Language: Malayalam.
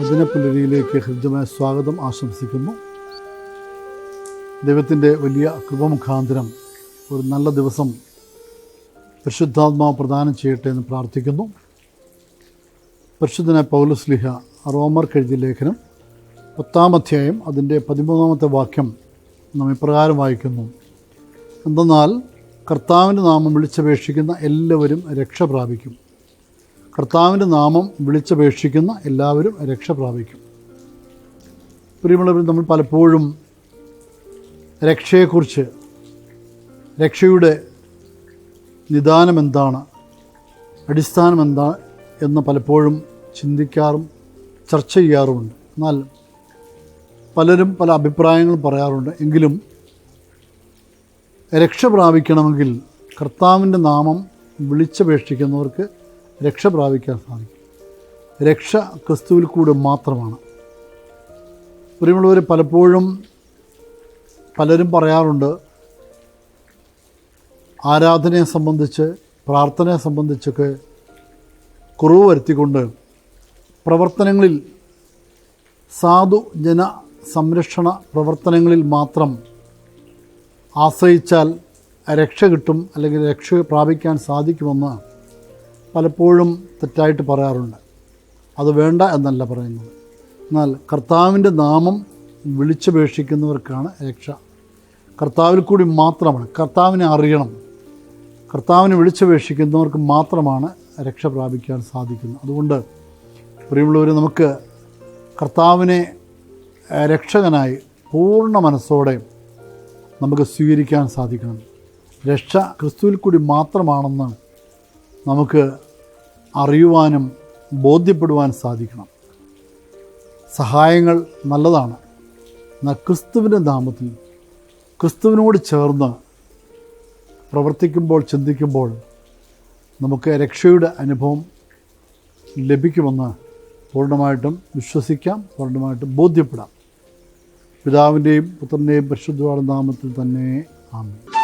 വചനപ്പുലരിയിലേക്ക് ഹൃദ്യമായ സ്വാഗതം ആശംസിക്കുന്നു. ദൈവത്തിന്റെ വലിയ കൃപമുഖാന്തരം ഒരു നല്ല ദിവസം പരിശുദ്ധാത്മാവ് പ്രദാനം ചെയ്യട്ടെ എന്ന് പ്രാർത്ഥിക്കുന്നു. പരിശുദ്ധനായ പൗലസ്ലിഹ റോമർ എഴുതിയ ലേഖനം പത്താം അധ്യായം അതിന്റെ പതിമൂന്നാമത്തെ വാക്യം നാം ഇപ്രകാരം വായിക്കുന്നു. എന്തെന്നാൽ കർത്താവിന്റെ നാമം വിളിച്ചപേക്ഷിക്കുന്ന എല്ലാവരും രക്ഷ പ്രാപിക്കും കർത്താവിന്റെ നാമം വിളിച്ചപേക്ഷിക്കുന്ന എല്ലാവരും രക്ഷ പ്രാപിക്കും. പ്രിയമുള്ളവർ നമ്മൾ പലപ്പോഴും രക്ഷയെക്കുറിച്ച് രക്ഷയുടെ നിദാനം എന്താണ് അടിസ്ഥാനം എന്താണ് എന്ന് പലപ്പോഴും ചിന്തിക്കാറും ചർച്ച ചെയ്യാറുമുണ്ട്. എന്നാൽ പലരും പല അഭിപ്രായങ്ങളും പറയാറുണ്ട്. എങ്കിലും രക്ഷ പ്രാപിക്കണമെങ്കിൽ കർത്താവിന്റെ നാമം വിളിച്ചപേക്ഷിക്കുന്നവർക്ക് രക്ഷ പ്രാപിക്കാൻ സാധിക്കും. രക്ഷ ക്രിസ്തുവിൽ കൂടെ മാത്രമാണ്. പ്രിയമുള്ളവർ പലപ്പോഴും പലരും പറയാറുണ്ട് ആരാധനയെ സംബന്ധിച്ച് പ്രാർത്ഥനയെ സംബന്ധിച്ചൊക്കെ കുറവ് വരുത്തിക്കൊണ്ട് പ്രവർത്തനങ്ങളിൽ സാധു ജന സംരക്ഷണ പ്രവർത്തനങ്ങളിൽ മാത്രം ആശ്രയിച്ചാൽ രക്ഷ കിട്ടും അല്ലെങ്കിൽ രക്ഷ പ്രാപിക്കാൻ സാധിക്കുമെന്ന് പലപ്പോഴും തെറ്റായിട്ട് പറയാറുണ്ട്. അത് വേണ്ട എന്നല്ല പറയുന്നത്. എന്നാൽ കർത്താവിന്റെ നാമം വിളിച്ചപേക്ഷിക്കുന്നവർക്കാണ് രക്ഷ. കർത്താവിൽ കൂടി മാത്രമാണ്. കർത്താവിനെ അറിയണം. കർത്താവിനെ വിളിച്ചപേക്ഷിക്കുന്നവർക്ക് മാത്രമാണ് രക്ഷ പ്രാപിക്കാൻ സാധിക്കുന്നത്. അതുകൊണ്ട് പ്രിയമുള്ളവർ നമുക്ക് കർത്താവിനെ രക്ഷകനായി പൂർണ മനസ്സോടെ നമുക്ക് സ്വീകരിക്കാൻ സാധിക്കണം. രക്ഷ ക്രിസ്തുവിൽ കൂടി മാത്രമാണെന്ന് നമുക്ക് അറിയുവാനും ബോധ്യപ്പെടുവാൻ സാധിക്കണം. സഹായങ്ങൾ നല്ലതാണ്. എന്നാൽ ക്രിസ്തുവിന്റെ നാമത്തിൽ ക്രിസ്തുവിനോട് ചേർന്ന് പ്രവർത്തിക്കുമ്പോൾ ചിന്തിക്കുമ്പോൾ നമുക്ക് രക്ഷയുടെ അനുഭവം ലഭിക്കുമെന്ന് പൂർണമായിട്ടും വിശ്വസിക്കാം പൂർണമായിട്ടും ബോധ്യപ്പെടാം. പിതാവിന്റെയും പുത്രന്റെയും പരിശുദ്ധമായ നാമത്തിൽ തന്നെ ആമേൻ.